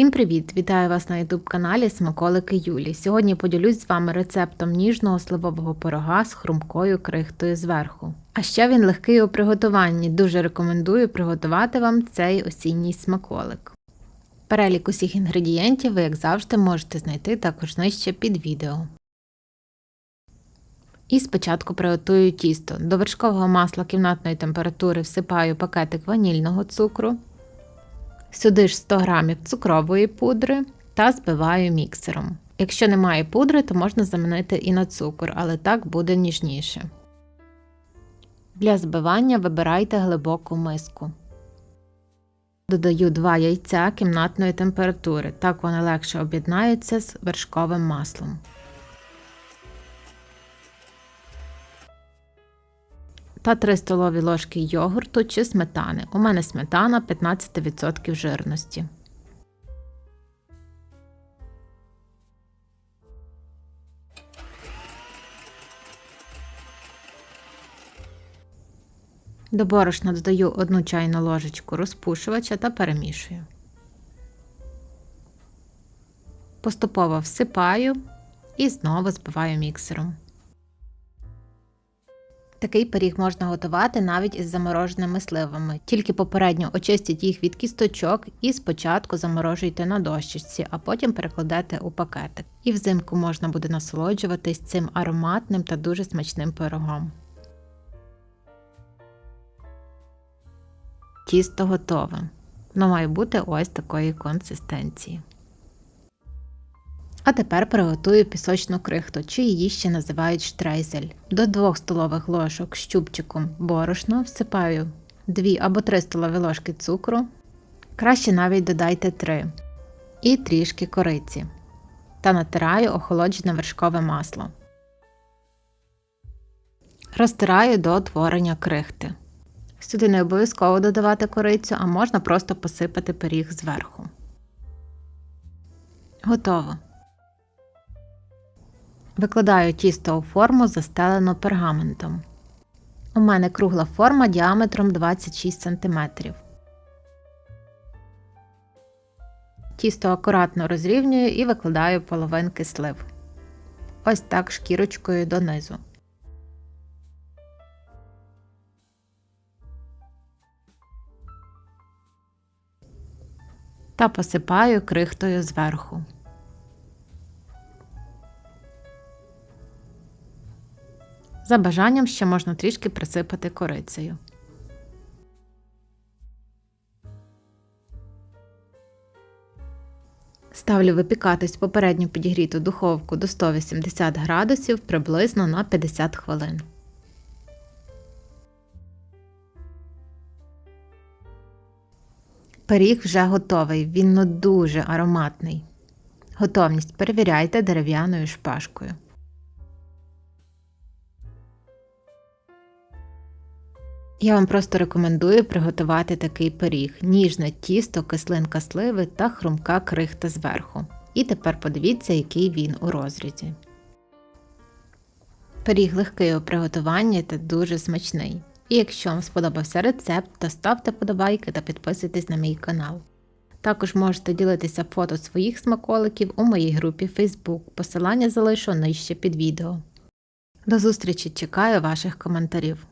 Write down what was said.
Всім привіт! Вітаю вас на youtube каналі Смаколики Юлі. Сьогодні поділюсь з вами рецептом ніжного сливового пирога з хрумкою крихтою зверху. А ще він легкий у приготуванні. Дуже рекомендую приготувати вам цей осінній смаколик. Перелік усіх інгредієнтів ви, як завжди, можете знайти також нижче під відео. І спочатку приготую тісто. До вершкового масла кімнатної температури всипаю пакетик ванільного цукру. Сюди ж 100 г цукрової пудри та збиваю міксером. Якщо немає пудри, то можна замінити і на цукор, але так буде ніжніше. Для збивання вибирайте глибоку миску. Додаю 2 яйця кімнатної температури, так вони легше об'єднаються з вершковим маслом. Та 3 столові ложки йогурту чи сметани. У мене сметана 15% жирності. До борошна додаю 1 чайну ложечку розпушувача та перемішую. Поступово всипаю і знову збиваю міксером. Такий пиріг можна готувати навіть із замороженими сливами. Тільки попередньо очистіть їх від кісточок і спочатку заморожуйте на дощечці, а потім перекладете у пакетик. І взимку можна буде насолоджуватись цим ароматним та дуже смачним пирогом. Тісто готове. Воно має бути ось такої консистенції. А тепер приготую пісочну крихту, чи її ще називають штрейзель. До 2 столових ложок з чубчиком борошно всипаю 2 або 3 столові ложки цукру. Краще навіть додайте 3 і трішки кориці. Та натираю охолоджене вершкове масло. Розтираю до утворення крихти. Сюди не обов'язково додавати корицю, а можна просто посипати пиріг зверху. Готово. Викладаю тісто у форму, застелену пергаментом. У мене кругла форма діаметром 26 см. Тісто акуратно розрівнюю і викладаю половинки слив. Ось так шкірочкою донизу. Та посипаю крихтою зверху. За бажанням ще можна трішки присипати корицею. Ставлю випікатись попередньо підігріту духовку до 180 градусів приблизно на 50 хвилин. Пиріг вже готовий, він ну дуже ароматний. Готовність перевіряйте дерев'яною шпажкою. Я вам просто рекомендую приготувати такий пиріг, ніжне тісто, кислинка сливи та хрумка крихта зверху. І тепер подивіться, який він у розрізі. Пиріг легкий у приготуванні та дуже смачний. І якщо вам сподобався рецепт, то ставте подобайки та підписуйтесь на мій канал. Також можете ділитися фото своїх смаколиків у моїй групі Facebook. Посилання залишу нижче під відео. До зустрічі чекаю ваших коментарів.